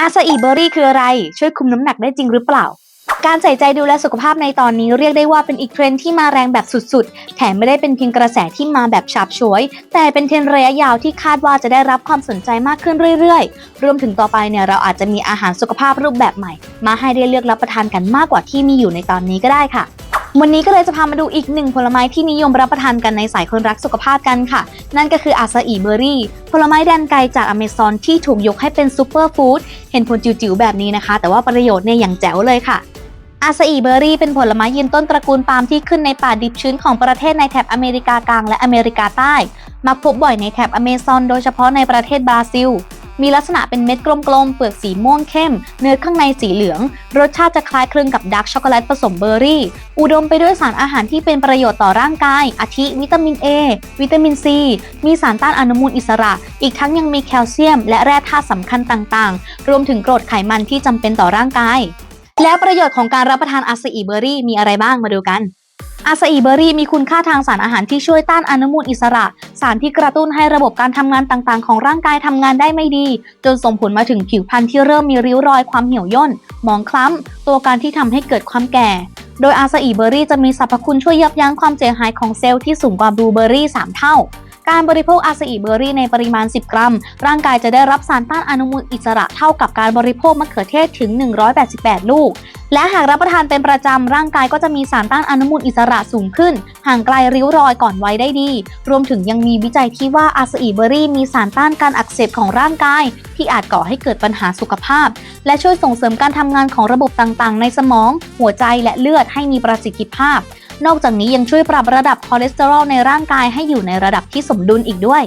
อาซาอิเบอรี่คืออะไร ช่วยคุมน้ำหนักได้จริงหรือเปล่า การใส่ใจดูแลสุขภาพในตอนนี้เรียกได้ว่าเป็นอีกเทรนที่มาแรงแบบสุดๆ แถมไม่ได้เป็นเพียงกระแสที่มาแบบฉาบฉวย แต่เป็นเทรนระยะยาวที่คาดว่าจะได้รับความสนใจมากขึ้นเรื่อยๆ รวมถึงต่อไปเนี่ยเราอาจจะมีอาหารสุขภาพรูปแบบใหม่ มาให้ได้เลือกรับประทานกันมากกว่าที่มีอยู่ในตอนนี้ก็ได้ค่ะ วันนี้ก็เลยจะพามาดูอีกหนึ่งผลไม้ที่นิยมรับประทานกันในสายคนรักสุขภาพกันค่ะ นั่นก็คืออาซาอิเบอร์รี่ ผลไม้แดนไกลจากอเมซอนที่ถูกยกให้เป็นซูเปอร์ฟู้ดเห็นผลจิ๋วๆแบบนี้นะคะ แต่ว่าประโยชน์เนี่ยอย่างแจ๋วเลยค่ะอาซาอิเบอร์รี่เป็นผลไม้ยืนต้นตระกูลปาล์มที่ขึ้นในป่าดิบชื้นของประเทศในแถบอเมริกากลางและอเมริกาใต้ มักพบบ่อยในแถบอเมซอนโดยเฉพาะในประเทศบราซิล มีลักษณะเป็นเม็ดกลมๆ เปลือกสีม่วงเข้ม เนื้อข้างในสีเหลือง รสชาติจะคล้ายคลึงกับดาร์กช็อกโกแลตผสมเบอร์รี่ อุดมไปด้วยสารอาหารที่เป็นประโยชน์ต่อร่างกาย อาทิ วิตามิน A วิตามิน C มีสารต้านอนุมูลอิสระ อีกทั้งยังมีแคลเซียม และแร่ธาตุสำคัญต่างๆ รวมถึงกรดไขมันที่จำเป็นต่อร่างกาย แล้วประโยชน์ของการรับประทานอาซาอิเบอร์รี่มีอะไรบ้างมาดูกัน อาซาอิเบอร์รี่มีคุณค่าทางสารอาหารที่ช่วยต้านอนุมูลอิสระ สารที่กระตุ้นให้ระบบการทำงานต่างๆ ของร่างกายทำงานได้ไม่ดี จนส่งผลมาถึงผิวพรรณที่เริ่มมีริ้วรอยความเหี่ยวย่นหมองคล้ำ ตัวการที่ทำให้เกิดความแก่ โดยอาซาอิเบอร์รี่จะมีสรรพคุณช่วยยับยั้งความเสียหายของเซลล์ที่สูงกว่าบลูเบอร์รี่ 3 เท่าการบริโภคอาซาอิเบอร์รี่ในปริมาณ 10 กรัม ร่างกายจะได้รับสารต้านอนุมูลอิสระเท่ากับการบริโภคมะเขือเทศถึง 188 ลูก และหากรับประทานเป็นประจำร่างกายก็จะมีสารต้านอนุมูลอิสระสูงขึ้น ห่างไกลริ้วรอยก่อนวัยได้ดี รวมถึงยังมีวิจัยที่ว่าอาซาอิเบอรี่มีสารต้านการอักเสบของร่างกาย ที่อาจก่อให้เกิดปัญหาสุขภาพ และช่วยส่งเสริมการทำงานของระบบต่างๆ ในสมอง หัวใจและเลือดให้มีประสิทธิภาพ นอกจากนี้ยังช่วยปรับระดับคอเลสเตอรอลในร่างกายให้อยู่ในระดับที่สมดุลอีกด้วย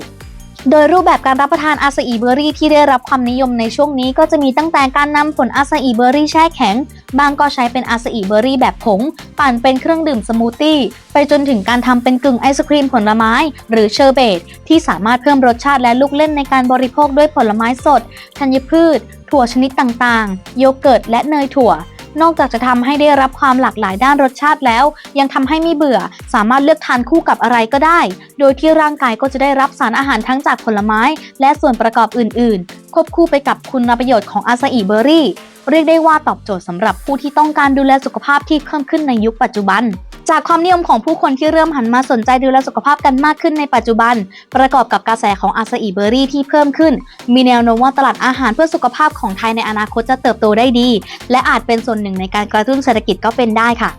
โดยรูปแบบการรับประทานอาซาอิเบอรี่ที่ได้รับความนิยมในช่วงนี้ก็จะมีตั้งแต่การนำผลอาซาอิเบอรี่แช่แข็ง บางก็ใช้เป็นอาซาอิเบอร์รี่แบบผง ปั่นเป็นเครื่องดื่มสมูทตี้ ไปจนถึงการทำเป็นกึ่งไอศครีมผลไม้ หรือเชอร์เบต ที่สามารถเพิ่มรสชาติและลูกเล่นในการบริโภคด้วยผลไม้สด ธัญพืช ถั่วชนิดต่างๆ โยเกิร์ตและเนยถั่วนอกจากจะทำให้ได้รับความหลากหลายด้านรสชาติแล้ว ยังทำให้ไม่เบื่อ สามารถเลือกทานคู่กับอะไรก็ได้ โดยที่ร่างกายก็จะได้รับสารอาหารทั้งจากผลไม้ และส่วนประกอบอื่น ๆ ควบคู่ไปกับคุณประโยชน์ของอาซาอิเบอร์รี่ เรียกได้ว่าตอบโจทย์สำหรับผู้ที่ต้องการดูแลสุขภาพที่เพิ่มขึ้นในยุคปัจจุบัน จากความนิยมของผู้คนที่เริ่มหันมาสนใจดูแลสุขภาพกันมากขึ้นในปัจจุบัน ประกอบกับกระแสของอาซาอิเบอร์รี่ที่เพิ่มขึ้น มีแนวโน้มว่าตลาดอาหารเพื่อสุขภาพของไทยในอนาคตจะเติบโตได้ดี และอาจเป็นส่วนหนึ่งในการกระตุ้นเศรษฐกิจก็เป็นได้ค่ะ